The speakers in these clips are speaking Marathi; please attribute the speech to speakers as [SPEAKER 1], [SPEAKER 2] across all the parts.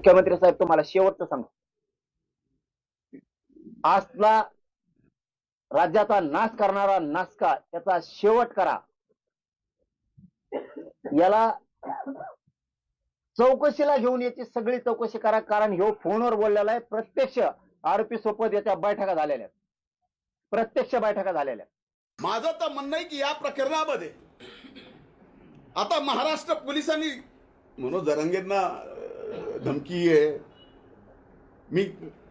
[SPEAKER 1] मुख्यमंत्री साहेब तुम्हाला शेवटचं सांगतो. आजला राज्याचा नाश करणारा नासका त्याचा शेवट करा. याला चौकशीला घेऊन याची सगळी चौकशी करा कारण ह्यो फोनवर बोललेला आहे. प्रत्यक्ष आरोपी सोबत याच्या बैठका झालेल्या प्रत्यक्ष बैठका झालेल्या
[SPEAKER 2] माझं तर म्हणणं आहे की या प्रकरणामध्ये आता महाराष्ट्र पोलिसांनी मनोज दरंगेंना धमकी आहे. मी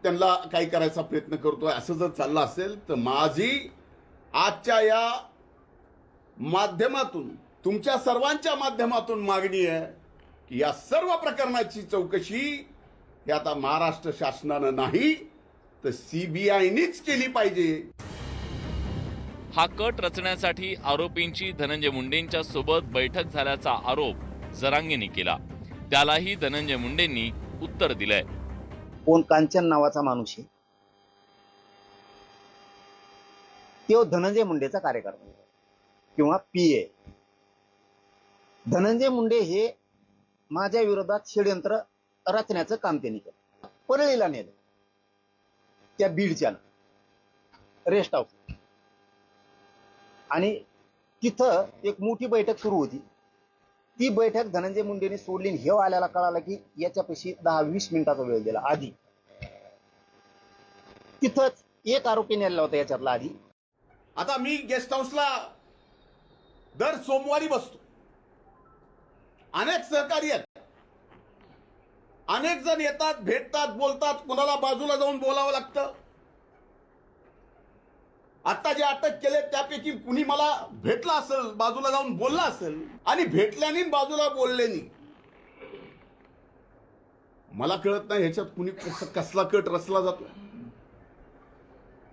[SPEAKER 2] त्यांना काही करायचा प्रयत्न करतोय. असं जर चाललं असेल तर माझी आजच्या या माध्यमातून तुमच्या सर्वांच्या माध्यमातून मागणी आहे की या सर्व प्रकरणाची चौकशी ही आता महाराष्ट्र शासनानं नाही तर सीबीआयनीच केली पाहिजे.
[SPEAKER 3] हा कट रचण्यासाठी आरोपींची धनंजय मुंडेंच्या सोबत बैठक झाल्याचा आरोप जरांगेने केला. त्यालाही धनंजय मुंडेंनी उत्तर दिलंय.
[SPEAKER 1] कोण कांचन नावाचा माणूस आहे. तो धनंजय मुंडेचा कार्यकर्ता किंवा पी ए धनंजय मुंडे हे माझ्या विरोधात षडयंत्र रचण्याचं काम त्यांनी केलं. परळीला नेलं. त्या बीडच्या रेस्ट हाऊस आणि तिथं एक मोठी बैठक सुरू होती. ती बैठक धनंजय मुंडेने सोडली हे आल्याला कळालं की याच्यापाशी दहा वीस मिनिटाचा वेळ दिला आधी. तिथंच एक आरोपी नेला होता याच्यातला आधी.
[SPEAKER 2] आता मी गेस्ट हाऊसला दर सोमवारी बसतो. अनेक सहकारी आहेत. अनेक जण येतात भेटतात बोलतात. कुणाला बाजूला जाऊन बोलावं लागतं. आता जे अटक केले त्यापैकी कुणी मला भेटला असेल बाजूला जाऊन बोलला असेल आणि भेटल्याने बाजूला बोलल्याने मला कळत नाही ह्याच्यात कुणी कसला कट रचला जातो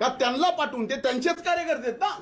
[SPEAKER 2] का त्यांना पाठवून? ते त्यांचेच कार्यकर्ते आहेत ना?